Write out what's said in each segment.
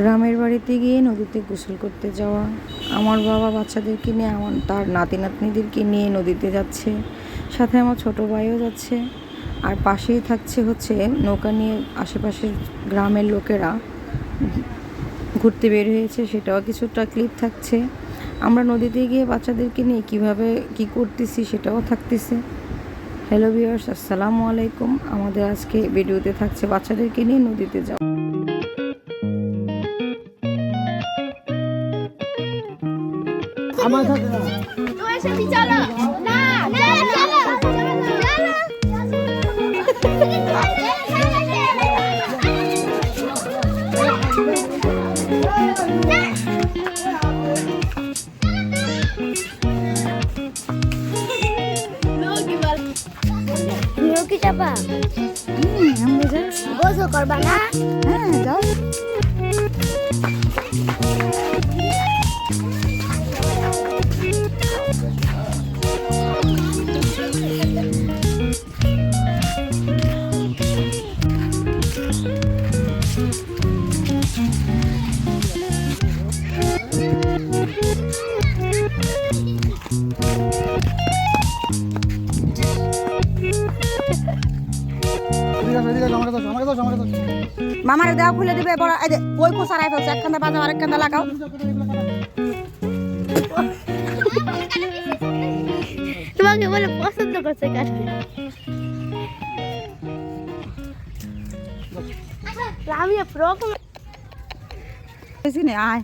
গ্রামের বাড়িতে গিয়ে নদীতে গোসল করতে যাওয়া। আমার বাবা বাচ্চাদেরকে নিয়ে, আমার তার নাতি নাতনিদেরকে নিয়ে নদীতে যাচ্ছে। সাথে আমার ছোট ভাইও যাচ্ছে। আর পাশেই থাকছে হচ্ছে নৌকা নিয়ে আশেপাশের গ্রামের লোকেরা। ঘুরতে বের হয়েছে, সেটাও কিছুটা ক্লিপ থাকছে। আমরা নদীতে গিয়ে বাচ্চাদেরকে নিয়ে কীভাবে কি করতেছি সেটাও থাকতেছে। হ্যালো ভিউয়ার্স আসসালামু আলাইকুম। আমাদের আজকে ভিডিওতে থাকছে বাচ্চাদেরকে নিয়ে নদীতে যাওয়া। আমার সাথে না। তোমার সাথে চলো না না চলো কি চাপা? আমরা যাচ্ছি। গোসল করবা না? হ্যাঁ যাও। মামারে দেওয়া খুলে দিবে বড় ওই কোসারাই ফেলছে একখানে বাজাও আরেকখানে লাগাও। তোমাকে বলে পছন্দ করছে আমি প্রকম বেশি নে আয়।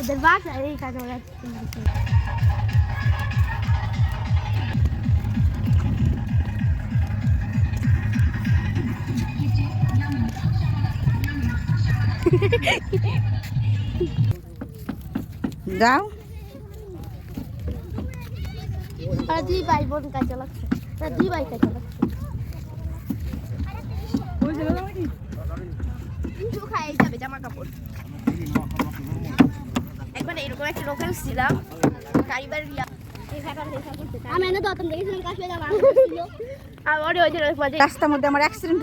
ওদের বাসা এই কাজ যাও আর দুই ভাই বোন কাজে লাগছে না দুই ভাই কাজে লাগছে যাবে জামা কাপড়। একবার এরকম একটা লোকাল ছিলাম কারিবার আমি এনে দতন দেখেছিলাম কাশ্মীর আমার ওই যে রাস্তার মধ্যে আমার অ্যাক্সিডেন্ট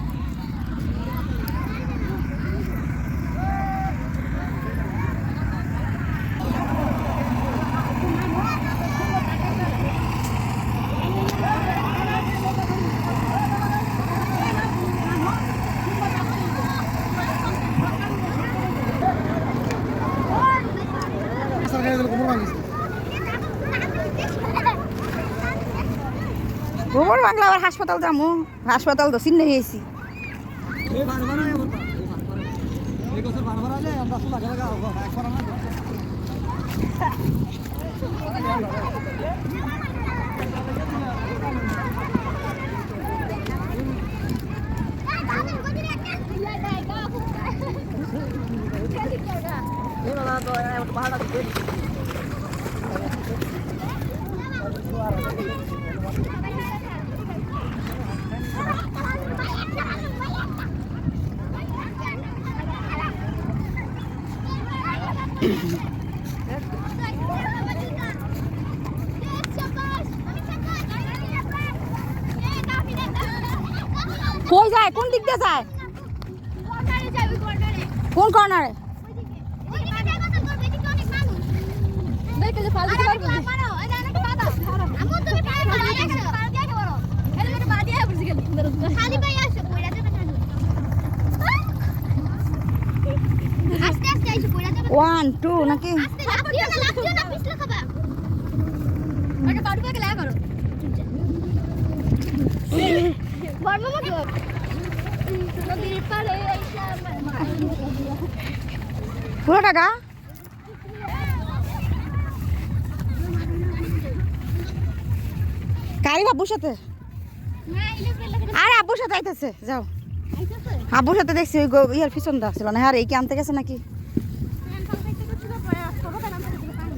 গোবর বাংলা আবার হাসপাতাল যামু। হাসপাতাল তো চিন্নে গেছি ভাড় ভাড়া এই বলতা। এই বছর ভাড় ভাড়া আইলে আমরা সুলা জায়গা হব, একবার আমরা যাব। কই যায়? কোন দিক দিয়ে যায়? কোন কর্নারে আস্তে নদীর পাড়ে আইসা পুরো টাকা? কারি আব্বুর সাথে? না আরে আব্বুর সাথে আইতেছে যাও। আব্বুর সাথে দেখছি ওই ইয়ার পিছন দা ছিল না। হ্যাঁ এই কি আনতে গেছে নাকি ফ্যান ফল দেখতে করছিল পরে ছোট ফ্যান আনতে দিকে পানি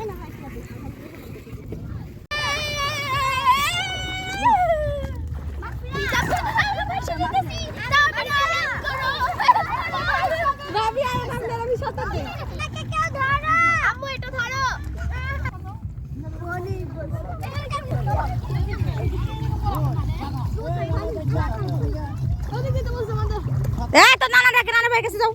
এই না হাইটা এই তো নানা ডাকে নানা ভাই কাছে যাও।